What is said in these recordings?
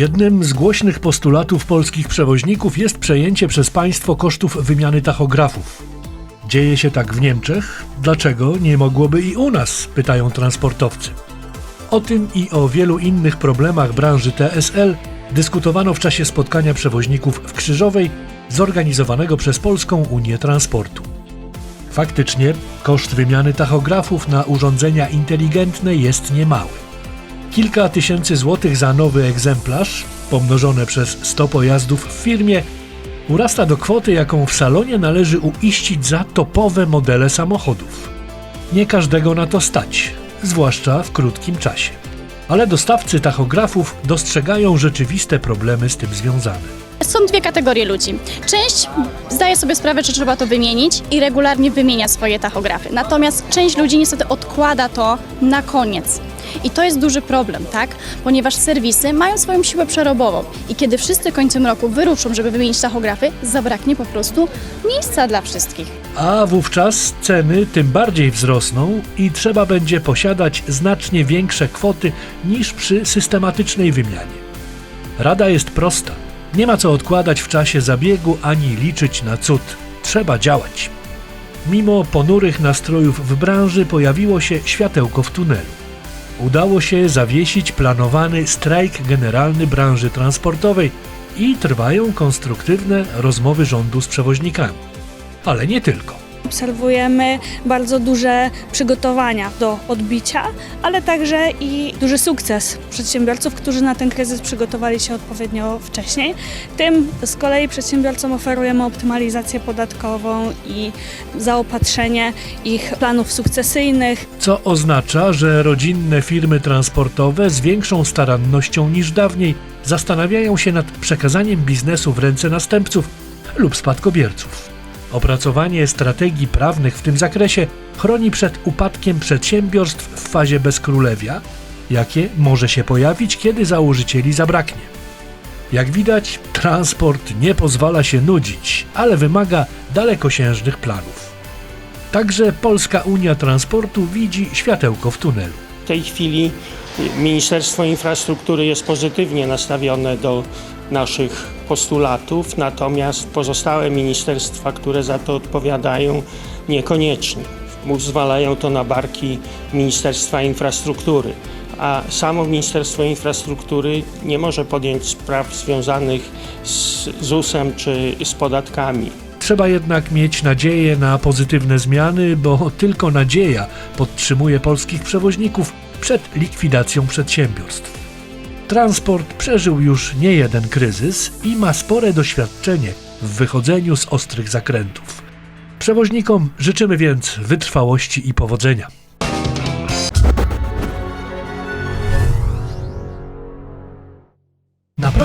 Jednym z głośnych postulatów polskich przewoźników jest przejęcie przez państwo kosztów wymiany tachografów. Dzieje się tak w Niemczech, dlaczego nie mogłoby i u nas, pytają transportowcy. O tym i o wielu innych problemach branży TSL dyskutowano w czasie spotkania przewoźników w Krzyżowej zorganizowanego przez Polską Unię Transportu. Faktycznie koszt wymiany tachografów na urządzenia inteligentne jest niemały. Kilka tysięcy złotych za nowy egzemplarz, pomnożone przez 100 pojazdów w firmie, urasta do kwoty, jaką w salonie należy uiścić za topowe modele samochodów. Nie każdego na to stać, zwłaszcza w krótkim czasie. Ale dostawcy tachografów dostrzegają rzeczywiste problemy z tym związane. Są dwie kategorie ludzi. Część zdaje sobie sprawę, że trzeba to wymienić i regularnie wymienia swoje tachografy. Natomiast część ludzi niestety odkłada to na koniec. I to jest duży problem, tak? Ponieważ serwisy mają swoją siłę przerobową i kiedy wszyscy końcem roku wyruszą, żeby wymienić tachografy, zabraknie po prostu miejsca dla wszystkich. A wówczas ceny tym bardziej wzrosną i trzeba będzie posiadać znacznie większe kwoty niż przy systematycznej wymianie. Rada jest prosta. Nie ma co odkładać w czasie zabiegu ani liczyć na cud. Trzeba działać. Mimo ponurych nastrojów w branży pojawiło się światełko w tunelu. Udało się zawiesić planowany strajk generalny branży transportowej i trwają konstruktywne rozmowy rządu z przewoźnikami. Ale nie tylko. Obserwujemy bardzo duże przygotowania do odbicia, ale także i duży sukces przedsiębiorców, którzy na ten kryzys przygotowali się odpowiednio wcześniej. Tym z kolei przedsiębiorcom oferujemy optymalizację podatkową i zaopatrzenie ich planów sukcesyjnych. Co oznacza, że rodzinne firmy transportowe z większą starannością niż dawniej zastanawiają się nad przekazaniem biznesu w ręce następców lub spadkobierców. Opracowanie strategii prawnych w tym zakresie chroni przed upadkiem przedsiębiorstw w fazie bezkrólewia, jakie może się pojawić, kiedy założycieli zabraknie. Jak widać, transport nie pozwala się nudzić, ale wymaga dalekosiężnych planów. Także Polska Unia Transportu widzi światełko w tunelu. Tej chwili Ministerstwo Infrastruktury jest pozytywnie nastawione do naszych postulatów, natomiast pozostałe ministerstwa, które za to odpowiadają, niekoniecznie. Zwalają to na barki Ministerstwa Infrastruktury. A samo Ministerstwo Infrastruktury nie może podjąć spraw związanych z ZUS-em czy z podatkami. Trzeba jednak mieć nadzieję na pozytywne zmiany, bo tylko nadzieja podtrzymuje polskich przewoźników przed likwidacją przedsiębiorstw. Transport przeżył już nie jeden kryzys i ma spore doświadczenie w wychodzeniu z ostrych zakrętów. Przewoźnikom życzymy więc wytrwałości i powodzenia.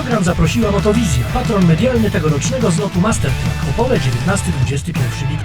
Program zaprosiła Motowizja, patron medialny tegorocznego zlotu Mastertrack Opole 19-21 lipca.